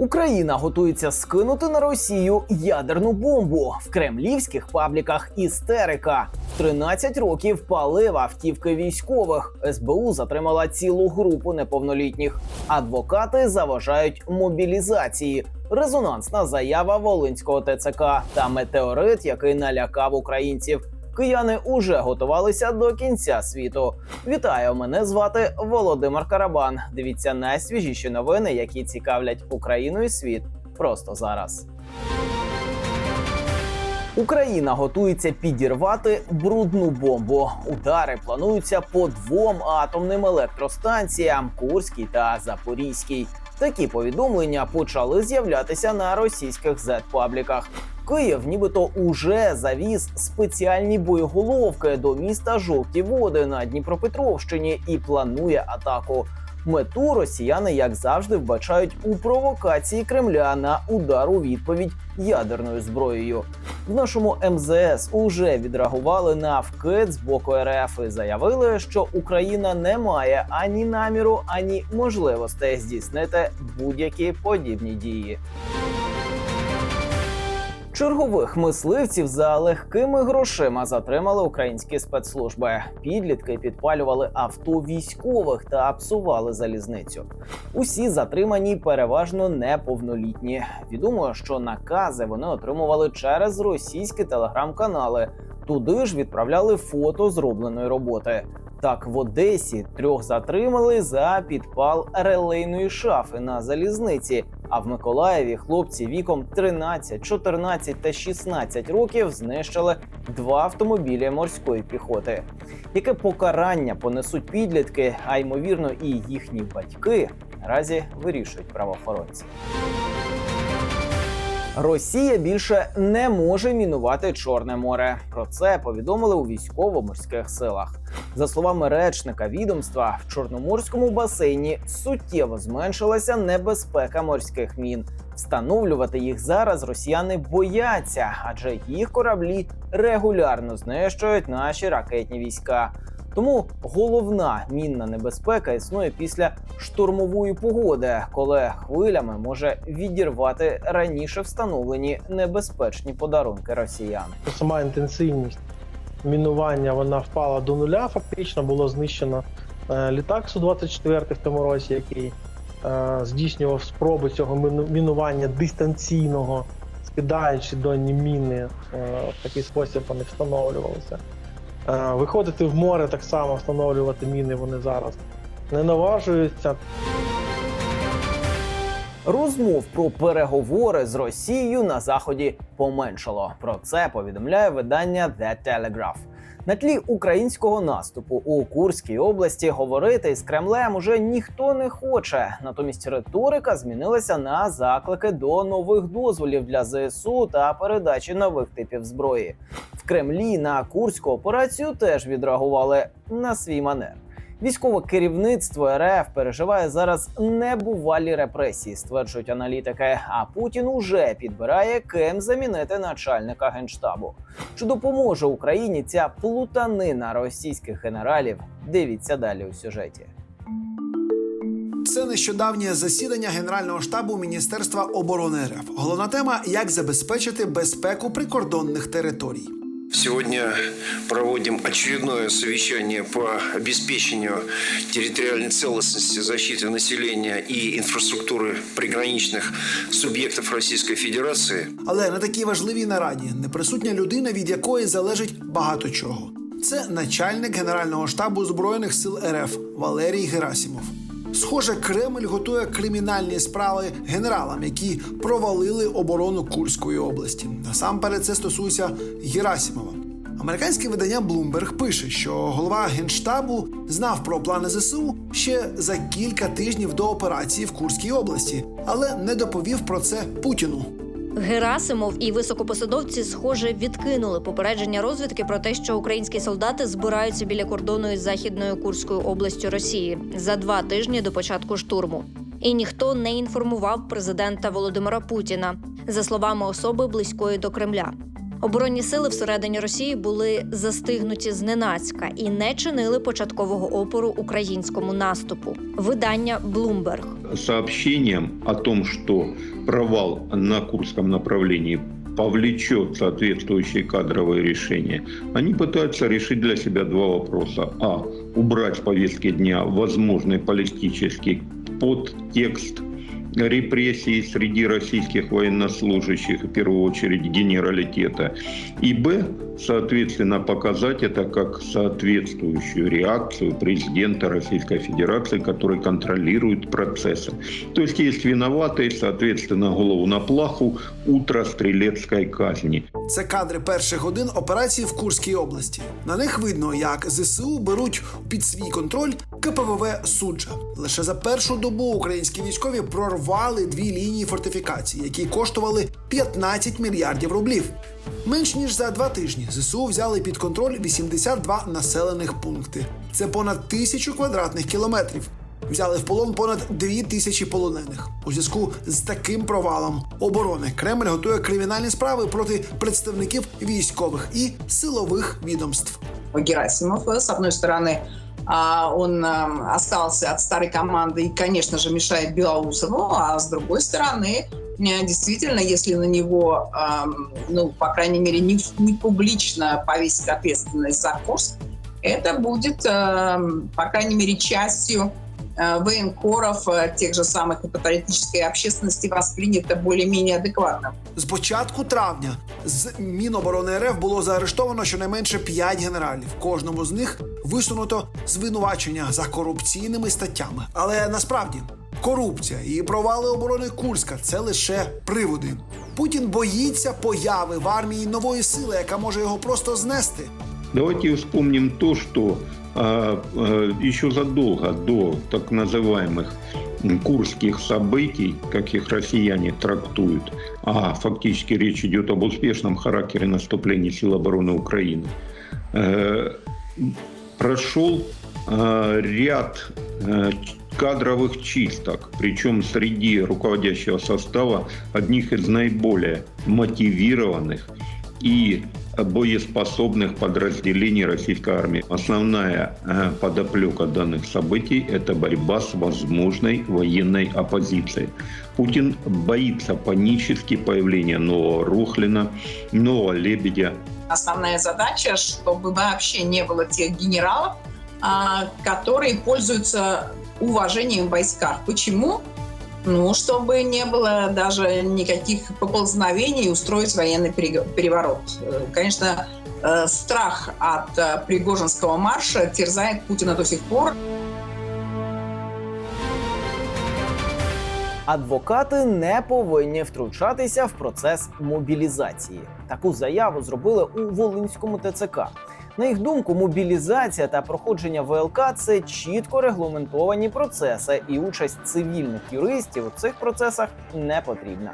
Україна готується скинути на Росію ядерну бомбу в кремлівських пабліках. Істерика 13 років палив автівки військових. СБУ затримала цілу групу неповнолітніх. Адвокати заважають мобілізації. Резонансна заява Волинського ТЦК та метеорит, який налякав українців. Кияни уже готувалися до кінця світу. Вітаю! Мене звати Володимир Карабан. Дивіться найсвіжіші новини, які цікавлять Україну і світ просто зараз. Україна готується підірвати брудну бомбу. Удари плануються по двом атомним електростанціям Курській та Запорізькій. Такі повідомлення почали з'являтися на російських зет-пабліках. Київ нібито уже завіз спеціальні боєголовки до міста Жовті Води на Дніпропетровщині і планує атаку. Мету росіяни, як завжди, вбачають у провокації Кремля на удар у відповідь ядерною зброєю. В нашому МЗС уже відреагували на вкид з боку РФ і заявили, що Україна не має ані наміру, ані можливостей здійснити будь-які подібні дії. Чергових мисливців за легкими грошима затримали українські спецслужби. Підлітки підпалювали авто військових та псували залізницю. Усі затримані переважно неповнолітні. Відомо, що накази вони отримували через російські телеграм-канали. Туди ж відправляли фото зробленої роботи. Так, в Одесі трьох затримали за підпал релейної шафи на залізниці. А в Миколаєві хлопці віком 13, 14 та 16 років знищили два автомобілі морської піхоти. Яке покарання понесуть підлітки, а ймовірно, і їхні батьки наразі вирішують правоохоронці. Росія більше не може мінувати Чорне море. Про це повідомили у військово-морських силах. За словами речника відомства, в чорноморському басейні суттєво зменшилася небезпека морських мін. Встановлювати їх зараз росіяни бояться, адже їх кораблі регулярно знищують наші ракетні війська. Тому головна мінна небезпека існує після штурмової погоди, коли хвилями може відірвати раніше встановлені небезпечні подарунки росіян. сама інтенсивність мінування вона впала до нуля. Фактично було знищено е, літак Су-24 в тому році, який е, здійснював спроби цього міну- мінування дистанційного, скидаючи донні міни. Е, в такий спосіб вони встановлювалися. Е, виходити в море так само встановлювати міни вони зараз не наважуються. Розмов про переговори з Росією на заході поменшало. Про це повідомляє видання The Telegraph. На тлі українського наступу у Курській області говорити з Кремлем уже ніхто не хоче. Натомість риторика змінилася на заклики до нових дозволів для ЗСУ та передачі нових типів зброї. В Кремлі на курську операцію теж відреагували на свій манер. Військове керівництво РФ переживає зараз небувалі репресії, стверджують аналітики. А Путін уже підбирає ким замінити начальника генштабу. Чи допоможе Україні ця плутанина російських генералів? Дивіться далі у сюжеті. Це нещодавнє засідання Генерального штабу Міністерства оборони РФ. Головна тема як забезпечити безпеку прикордонних територій. Сегодня проводим очередное совещание по обеспечению территориальной целостности, защиты населения и инфраструктуры приграничных субъектов Российской Федерации. Але на такій важливій нараді не присутня людина, від якої залежить багато чого. Це начальник Генерального штабу Збройних сил РФ Валерій Герасимов. Схоже, Кремль готує кримінальні справи генералам, які провалили оборону Курської області. Насамперед це стосується Герасимова. Американське видання Bloomberg пише, що голова генштабу знав про плани ЗСУ ще за кілька тижнів до операції в Курській області, але не доповів про це Путіну. Герасимов і високопосадовці, схоже, відкинули попередження розвідки про те, що українські солдати збираються біля кордону із західною Курською областю Росії за два тижні до початку штурму. І ніхто не інформував президента Володимира Путіна, за словами особи близької до Кремля. Оборонні сили всередині Росії були застигнуті зненацька і не чинили початкового опору українському наступу. Видання Bloomberg. сообщением о том, что провал на Курском направлении повлечет соответствующие кадровые решения, они пытаются решить для себя два вопроса. А. Убрать с повестки дня возможный политический подтекст репрессий среди российских военнослужащих, в первую очередь генералитета. И Б, соответственно, показать это как соответствующую реакцию президента Российской Федерации, который контролирует процессы. То есть есть виноватые, соответственно, голову на плаху, утро стрелецкой казни. Це кадри перших годин операції в Курській області. На них видно, як ЗСУ беруть під свій контроль КПВВ Суджа. Лише за першу добу українські військові прорвали дві лінії фортифікацій, які коштували 15 мільярдів рублів. Менш ніж за два тижні ЗСУ взяли під контроль 82 населених пункти. Це понад тисячу квадратних кілометрів. Взяли в полон понад дві тисячі полонених. У зв'язку з таким провалом оборони Кремль готує кримінальні справи проти представників військових і силових відомств. Герасимов. С одной стороны, а, он а, остался от старой команды и, конечно же, мешает Белоусову, а с другой стороны, э, действительно, если на него, ам, ну, по крайней мере, не, не публично повесить ответственность за Курск, это будет, ам, по крайней мере, частью э, военкоров, э, тех же самых и патриотической общественности воспринято более-менее адекватно. З початку травня з Міноборони РФ було заарештовано щонайменше 5 генералів. Кожному з них висунуто звинувачення за корупційними статтями. Але насправді корупція і провали оборони Курська це лише приводи. Путін боїться появи в армії нової сили, яка може його просто знести. Давайте вспомним то, что а, а, еще задолго до так называемых м, курских событий, как их россияне трактуют, а фактически речь идет об успешном характере наступления сил обороны Украины, э, прошел э, ряд э, ч- кадровых чисток, причем среди руководящего состава одних из наиболее мотивированных и боеспособных подразделений российской армии. Основная э, подоплека данных событий – это борьба с возможной военной оппозицией. Путин боится панически появления нового Рухлина, нового Лебедя, основная задача, чтобы вообще не было тех генералов, а, которые пользуются уважением в войсках. Почему? Ну, чтобы не было даже никаких поползновений устроить военный перег- переворот. Э, Конечно, э, страх от э, Пригожинского марша терзает Путина до сих пор. Адвокати не повинні втручатися в процес мобілізації. Таку заяву зробили у Волинському ТЦК. На їх думку, мобілізація та проходження ВЛК це чітко регламентовані процеси, і участь цивільних юристів у цих процесах не потрібна.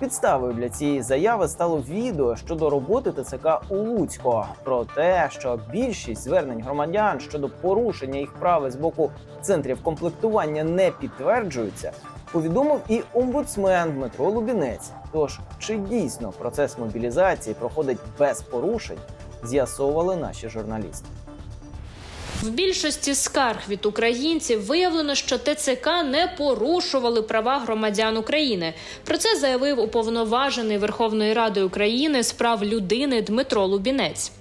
Підставою для цієї заяви стало відео щодо роботи ТЦК у Луцько про те, що більшість звернень громадян щодо порушення їх прав з боку центрів комплектування не підтверджуються. Повідомив і омбудсмен Дмитро Лубінець. Тож, чи дійсно процес мобілізації проходить без порушень, з'ясовували наші журналісти. В більшості скарг від українців виявлено, що ТЦК не порушували права громадян України. Про це заявив уповноважений Верховної Ради України з прав людини Дмитро Лубінець.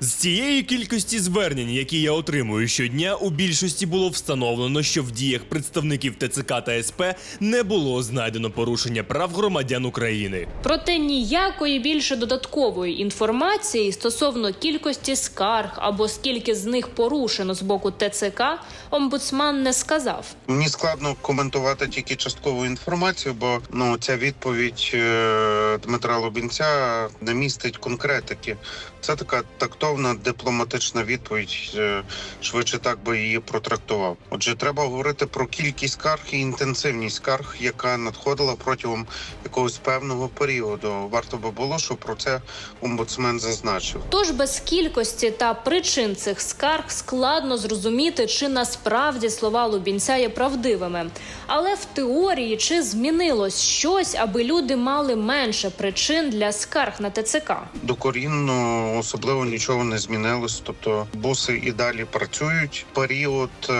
З цієї кількості звернень, які я отримую щодня, у більшості було встановлено, що в діях представників ТЦК та СП не було знайдено порушення прав громадян України. Проте ніякої більше додаткової інформації стосовно кількості скарг або скільки з них порушено з боку ТЦК, омбудсман не сказав. Мені складно коментувати тільки часткову інформацію, бо ну ця відповідь е, Дмитра Лубінця не містить конкретики. Це така тактовна ґрунтовна дипломатична відповідь. е, Швидше так би її протрактував. Отже, треба говорити про кількість скарг і інтенсивність скарг, яка надходила протягом якогось певного періоду. Варто би було, щоб про це омбудсмен зазначив. Тож без кількості та причин цих скарг складно зрозуміти, чи насправді слова Лубінця є правдивими. Але в теорії чи змінилось щось, аби люди мали менше причин для скарг на ТЦК? Докорінно особливо нічого не змінилось. Тобто буси і далі працюють. Період, е,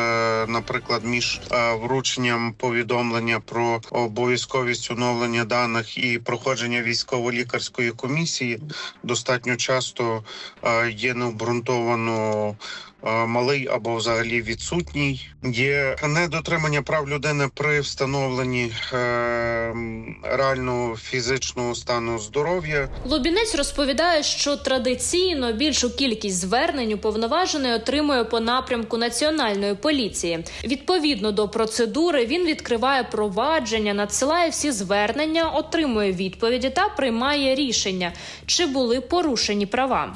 наприклад, між е, врученням повідомлення про обов'язковість оновлення даних і проходження військово-лікарської комісії достатньо часто е, є необґрунтовано. Е, Малий або взагалі відсутній є недотримання прав людини при встановленні е, реального фізичного стану здоров'я, Лубінець розповідає, що традиційно більшу кількість звернень уповноважений отримує по напрямку національної поліції. Відповідно до процедури, він відкриває провадження, надсилає всі звернення, отримує відповіді та приймає рішення, чи були порушені права.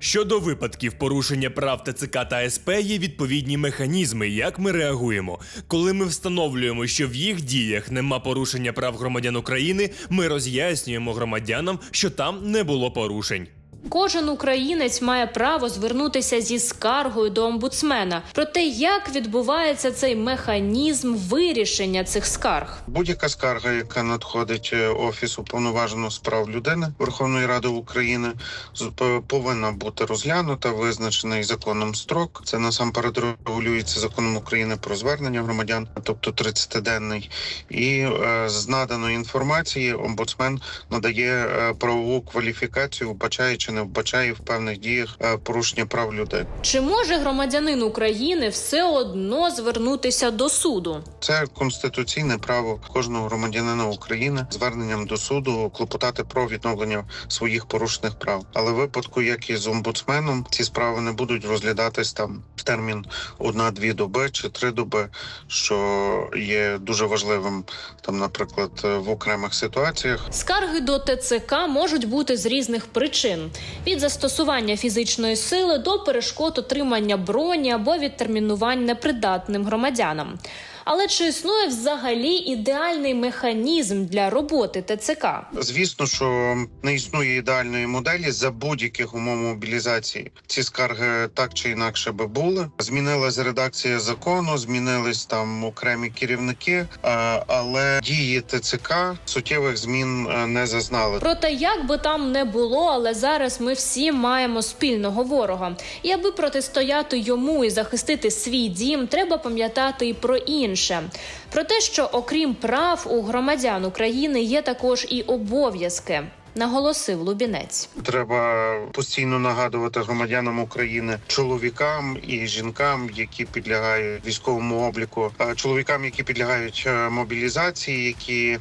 Щодо випадків порушення прав ТЦК та СП є відповідні механізми, як ми реагуємо. Коли ми встановлюємо, що в їх діях нема порушення прав громадян України, ми роз'яснюємо громадянам, що там не було порушень. Кожен українець має право звернутися зі скаргою до омбудсмена про те, як відбувається цей механізм вирішення цих скарг. Будь-яка скарга, яка надходить е, офісу повноваженого з прав людини Верховної Ради України, з- повинна бути розглянута, визначений законом строк. Це насамперед регулюється законом України про звернення громадян, тобто 30-денний. І е, з наданої інформації омбудсмен надає е, правову кваліфікацію, вбачає чи не вбачає в певних діях е, порушення прав людей. Чи може громадянин України все одно звернутися до суду? Це конституційне право кожного громадянина України зверненням до суду клопотати про відновлення своїх порушених прав. Але в випадку, як і з омбудсменом, ці справи не будуть розглядатись там в термін одна-дві доби чи три доби, що є дуже важливим там, наприклад, в окремих ситуаціях. Скарги до ТЦК можуть бути з різних причин: від застосування фізичної сили до перешкод отримання броні або відтермінувань непридатним громадянам. Але чи існує взагалі ідеальний механізм для роботи ТЦК? Звісно, що не існує ідеальної моделі за будь-яких умов мобілізації. Ці скарги так чи інакше би були. Змінилась редакція закону, змінились там окремі керівники, е, але дії ТЦК суттєвих змін е, не зазнали. Проте, як би там не було, але зараз ми всі маємо спільного ворога. І аби протистояти йому і захистити свій дім, треба пам'ятати і про інше. Про те, що окрім прав у громадян України є також і обов'язки, наголосив Лубінець. Треба постійно нагадувати громадянам України, чоловікам і жінкам, які підлягають військовому обліку, чоловікам, які підлягають е, мобілізації, які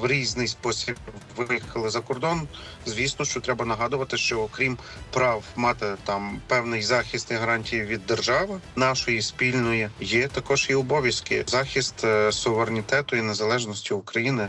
в різний спосіб виїхали за кордон. Звісно, що треба нагадувати, що окрім прав мати там певний захист і гарантії від держави нашої спільної, є також і обов'язки захист е, суверенітету і незалежності України.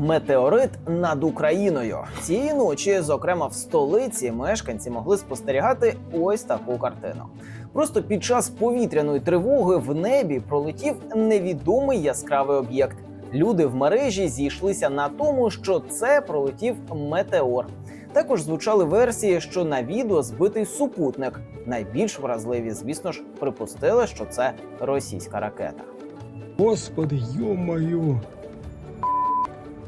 Метеорит над Україною цієї ночі, зокрема в столиці, мешканці могли спостерігати ось таку картину. Просто під час повітряної тривоги в небі пролетів невідомий яскравий об'єкт. Люди в мережі зійшлися на тому, що це пролетів метеор. Також звучали версії, що на відео збитий супутник. Найбільш вразливі, звісно ж, припустили, що це російська ракета. Господи, ё-моё.